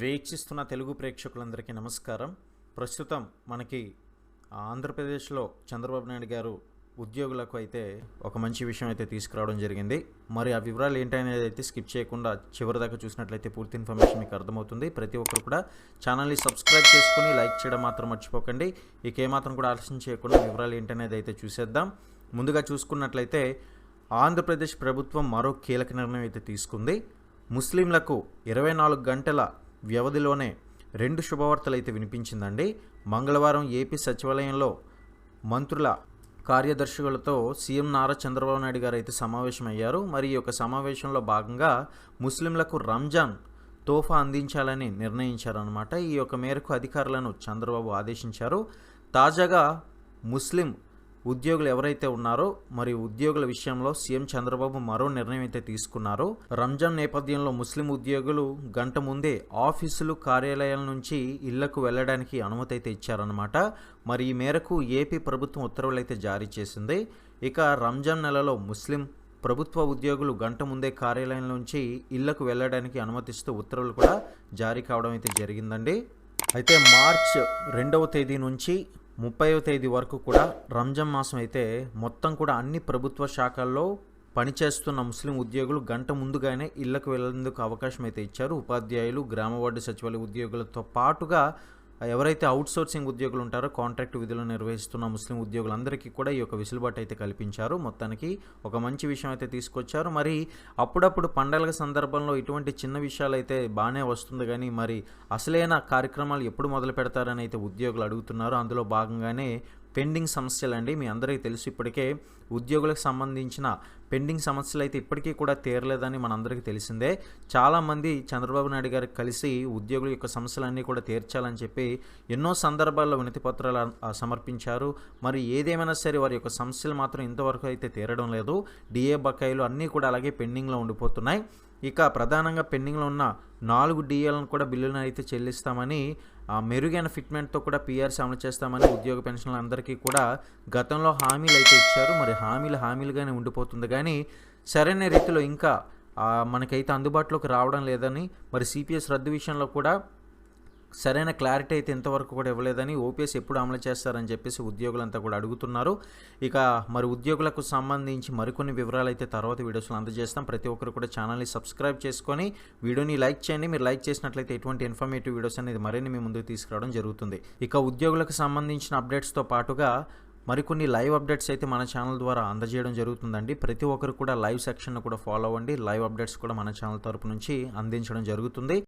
వీక్షిస్తున్న తెలుగు ప్రేక్షకులందరికీ నమస్కారం. ప్రస్తుతం మనకి ఆంధ్రప్రదేశ్లో చంద్రబాబు నాయుడు గారు ఉద్యోగులకు అయితే ఒక మంచి విషయం అయితే తీసుకురావడం జరిగింది. మరి ఆ వివరాలు ఏంటనేది అయితే స్కిప్ చేయకుండా చివరి దాకా చూసినట్లయితే పూర్తి ఇన్ఫర్మేషన్ మీకు అర్థమవుతుంది. ప్రతి ఒక్కరు కూడా ఛానల్ని సబ్స్క్రైబ్ చేసుకుని లైక్ చేయడం మాత్రం మర్చిపోకండి. ఇక ఏమాత్రం కూడా ఆలస్యం చేయకుండా వివరాలు ఏంటనేది అయితే చూసేద్దాం. ముందుగా చూసుకున్నట్లయితే ఆంధ్రప్రదేశ్ ప్రభుత్వం మరో కీలక నిర్ణయం అయితే తీసుకుంది. ముస్లింలకు ఇరవై నాలుగు గంటల వ్యవధిలోనే రెండు శుభవార్తలు అయితే వినిపించిందండి. మంగళవారం ఏపీ సచివాలయంలో మంత్రుల కార్యదర్శులతో సీఎం నారా చంద్రబాబు నాయుడు గారు అయితే సమావేశమయ్యారు. మరి ఈ యొక్క సమావేశంలో భాగంగా ముస్లింలకు రంజాన్ తోఫా అందించాలని నిర్ణయించారనమాట ఈ యొక్క మేరకు అధికారులను చంద్రబాబు ఆదేశించారు. తాజాగా ముస్లిం ఉద్యోగులు ఎవరైతే ఉన్నారో మరి ఉద్యోగుల విషయంలో సీఎం చంద్రబాబు మరో నిర్ణయం అయితే తీసుకున్నారు రంజాన్ నేపథ్యంలో ముస్లిం ఉద్యోగులు గంట ముందే ఆఫీసులు కార్యాలయాల నుంచి ఇళ్ళకు వెళ్ళడానికి అనుమతి అయితే ఇచ్చారనమాట మరి ఈ మేరకు ఏపీ ప్రభుత్వం ఉత్తర్వులు అయితే జారీ చేసింది. ఇక రంజాన్ నెలలో ముస్లిం ప్రభుత్వ ఉద్యోగులు గంట ముందే కార్యాలయం నుంచి ఇళ్ళకు వెళ్ళడానికి అనుమతిస్తూ ఉత్తర్వులు కూడా జారీ కావడం అయితే జరిగిందండి. అయితే మార్చ్ రెండవ తేదీ నుంచి ముప్పైవ తేదీ వరకు కూడా రంజాన్ మాసం అయితే మొత్తం కూడా అన్ని ప్రభుత్వ శాఖల్లో పనిచేస్తున్న ముస్లిం ఉద్యోగులు గంట ముందుగానే ఇళ్ళకు వెళ్ళేందుకు అవకాశం అయితే ఇచ్చారు. ఉపాధ్యాయులు గ్రామ వార్డు సచివాలయ ఉద్యోగులతో పాటుగా ఎవరైతే అవుట్సోర్సింగ్ ఉద్యోగులు ఉంటారో కాంట్రాక్ట్ విధులు నిర్వహిస్తున్న ముస్లిం ఉద్యోగులందరికీ కూడా ఈ యొక్క వెసులుబాటు అయితే కల్పించారు. మొత్తానికి ఒక మంచి విషయం అయితే తీసుకొచ్చారు. మరి అప్పుడప్పుడు పండగల సందర్భంలో ఇటువంటి చిన్న విషయాలు అయితే బాగానే వస్తుంది కానీ మరి అసలైన కార్యక్రమాలు ఎప్పుడు మొదలు పెడతారని అయితే ఉద్యోగులు అడుగుతున్నారు. అందులో భాగంగానే పెండింగ్ సమస్యలు అండి మీ అందరికీ తెలుసు ఇప్పటికే ఉద్యోగులకు సంబంధించిన పెండింగ్ సమస్యలు అయితే ఇప్పటికీ కూడా తీరలేదని మనందరికీ తెలిసిందే. చాలామంది చంద్రబాబు నాయుడు గారు కలిసి ఉద్యోగుల యొక్క సమస్యలన్నీ కూడా తీర్చాలని చెప్పి ఎన్నో సందర్భాల్లో వినతి పత్రాలు సమర్పించారు. మరి ఏదేమైనా సరే వారి యొక్క సమస్యలు మాత్రం ఇంతవరకు అయితే తీరడం లేదు. డిఏ బకాయిలు అన్నీ కూడా అలాగే పెండింగ్లో ఉండిపోతున్నాయి. ఇక ప్రధానంగా పెండింగ్లో ఉన్న నాలుగు డిఏలను కూడా బిల్లులను అయితే చెల్లిస్తామని మెరుగైన ఫిట్మెంట్తో కూడా పీఆర్సీ అమలు చేస్తామని ఉద్యోగ పెన్షన్లు అందరికీ కూడా గతంలో హామీలు అయితే ఇచ్చారు. మరి హామీలు హామీలుగానే ఉండిపోతుంది. కానీ సరైన రీతిలో ఇంకా మనకైతే అందుబాటులోకి రావడం లేదని మరి సిపిఎస్ రద్దు విషయంలో కూడా సరైన క్లారిటీ అయితే ఇంతవరకు కూడా ఇవ్వలేదని ఓపీఎస్ ఎప్పుడు అమలు చేస్తారని చెప్పేసి ఉద్యోగులంతా కూడా అడుగుతున్నారు. ఇక మరి ఉద్యోగులకు సంబంధించి మరికొన్ని వివరాలు అయితే తర్వాత వీడియోస్లో అందజేస్తాం. ప్రతి ఒక్కరు కూడా ఛానల్ని సబ్స్క్రైబ్ చేసుకొని వీడియోని లైక్ చేయండి. మీరు లైక్ చేసినట్లయితే ఎటువంటి ఇన్ఫర్మేటివ్ వీడియోస్ అనేది మరిన్ని మీ ముందుకు తీసుకురావడం జరుగుతుంది. ఇక ఉద్యోగులకు సంబంధించిన అప్డేట్స్తో పాటుగా మరికొన్ని లైవ్ అప్డేట్స్ అయితే మన ఛానల్ ద్వారా అందజేయడం జరుగుతుందండి. ప్రతి ఒక్కరు కూడా లైవ్ సెక్షన్ కూడా ఫాలో అవ్వండి. లైవ్ అప్డేట్స్ కూడా మన ఛానల్ తరపు నుంచి అందించడం జరుగుతుంది.